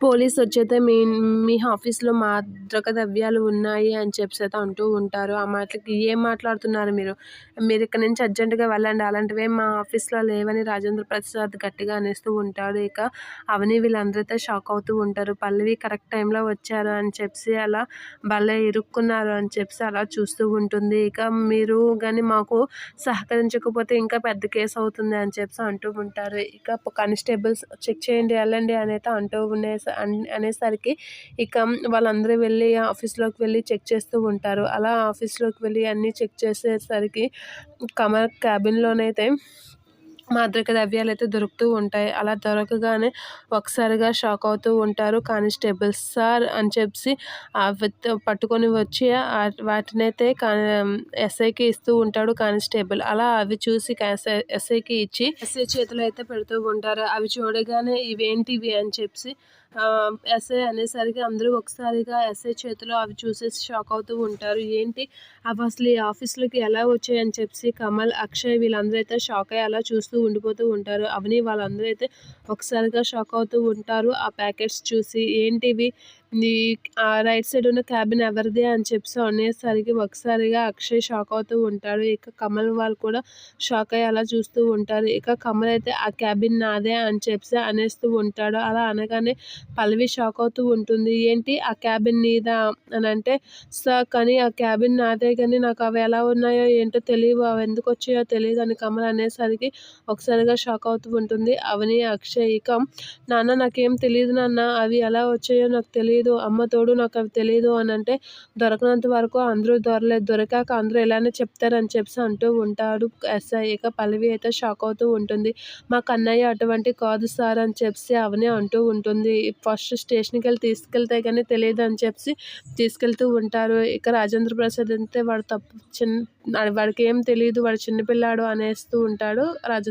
Police వచ్చైతే మీ మీ ఆఫీస్లో మాదక ద్రవ్యాలు ఉన్నాయి అని చెప్పేసి అయితే అంటూ ఉంటారు. ఆ మాటలకి ఏం మాట్లాడుతున్నారు మీరు? మీరు ఇక్కడ నుంచి అర్జెంటుగా వెళ్ళండి. అలాంటివి మా ఆఫీస్లో లేవని రాజేంద్ర ప్రసాద్ గట్టిగా అనేస్తూ ఉంటాడు. ఇక అవని వీళ్ళందరితో షాక్ అవుతూ ఉంటారు. పల్లవి కరెక్ట్ టైంలో వచ్చారు అని చెప్పి అలా భలే ఇరుక్కున్నారు అని చెప్పి అలా చూస్తూ ఉంటుంది. ఇక మీరు కానీ మాకు సహకరించకపోతే ఇంకా పెద్ద కేసు అవుతుంది అని చెప్పి అంటూ ఉంటారు. ఇక కానిస్టేబుల్స్ చెక్ చేయండి వెళ్ళండి అని అయితే అంటూ ఉన్నాయి అనేసరికి ఇక వాళ్ళందరూ వెళ్ళి ఆఫీస్లోకి వెళ్ళి చెక్ చేస్తూ ఉంటారు. అలా ఆఫీస్లోకి వెళ్ళి అన్నీ చెక్ చేసేసరికి కమర్ క్యాబిన్లోనైతే మాదక ద్రవ్యాలు అయితే దొరుకుతూ ఉంటాయి. అలా దొరకగానే ఒకసారిగా షాక్ అవుతూ ఉంటారు. కానిస్టేబుల్స్ సార్ అని చెప్పి పట్టుకొని వచ్చి వాటినైతే ఎస్ఐకి ఇస్తూ ఉంటాడు. కానిస్టేబుల్ అలా అవి చూసి ఎస్ఐకి ఇచ్చి ఎస్ఐ చేతిలో అయితే పెడుతూ ఉంటారు. అవి చూడగానే ఇవేంటివి అని చెప్పి ఎస్ఐ అనేసరికి అందరూ ఒకసారిగా ఎస్ఐ చేతిలో అవి చూసేసి షాక్ అవుతూ ఉంటారు. ఏంటి? అవి అసలు ఈ ఆఫీస్లోకి ఎలా వచ్చాయని చెప్పి కమల్ అక్షయ్ వీళ్ళందరూ అయితే షాక్ అయ్యి అలా చూస్తూ ఉండిపోతూ ఉంటారు. అవని వాళ్ళందరూ అయితే ఒకసారిగా షాక్ అవుతూ ఉంటారు. ఆ ప్యాకెట్స్ చూసి ఏంటివి? ఆ రైట్ సైడ్ ఉన్న క్యాబిన్ ఎవరిది అని చెప్పి అనేసరికి ఒకసారిగా అక్షయ్ షాక్ అవుతూ ఉంటాడు. ఇక కమల్ వాళ్ళు కూడా షాక్ అయ్యి అలా చూస్తూ ఉంటారు. ఇక కమల్ అయితే ఆ క్యాబిన్ నాదే అని చెప్పి అనేస్తూ ఉంటాడు. అలా అనగానే పల్లవి షాక్ అవుతూ ఉంటుంది. ఏంటి? ఆ క్యాబిన్ నీదా? అని అంటే సార్ కానీ ఆ క్యాబిన్ నాదే కానీ నాకు అవి ఎలా ఉన్నాయో ఏంటో తెలియవు అవి ఎందుకు వచ్చాయో తెలియదు అని కమల్ అనేసరికి ఒకసారిగా షాక్ అవుతూ ఉంటుంది. అవని అక్షయ్ ఇక నాన్న నాకేం తెలియదు నాన్న. అవి ఎలా వచ్చాయో నాకు తెలియదు అమ్మ తోడు నాకు అవి తెలియదు అని అంటే దొరకనంత వరకు అందరూ దొరలేదు దొరికాక అందరూ ఎలానే చెప్తారని చెప్పి అంటూ ఉంటాడు ఎస్ఐ. ఇక పల్లవి అయితే షాక్ అవుతూ ఉంటుంది. మా కన్నయ్య అటువంటి కాదు సార్ అని చెప్పి అవనే అంటూ ఉంటుంది. ఫస్ట్ స్టేషన్కి వెళ్ళి తీసుకెళ్తే కానీ తెలియదు అని చెప్పి తీసుకెళ్తూ ఉంటారు. ఇక రాజేంద్ర ప్రసాద్ అంటే వాడు తప్పు చిన్న వాడికి ఏం తెలియదు వాడు చిన్నపిల్లాడు అనేస్తూ ఉంటాడు రాజ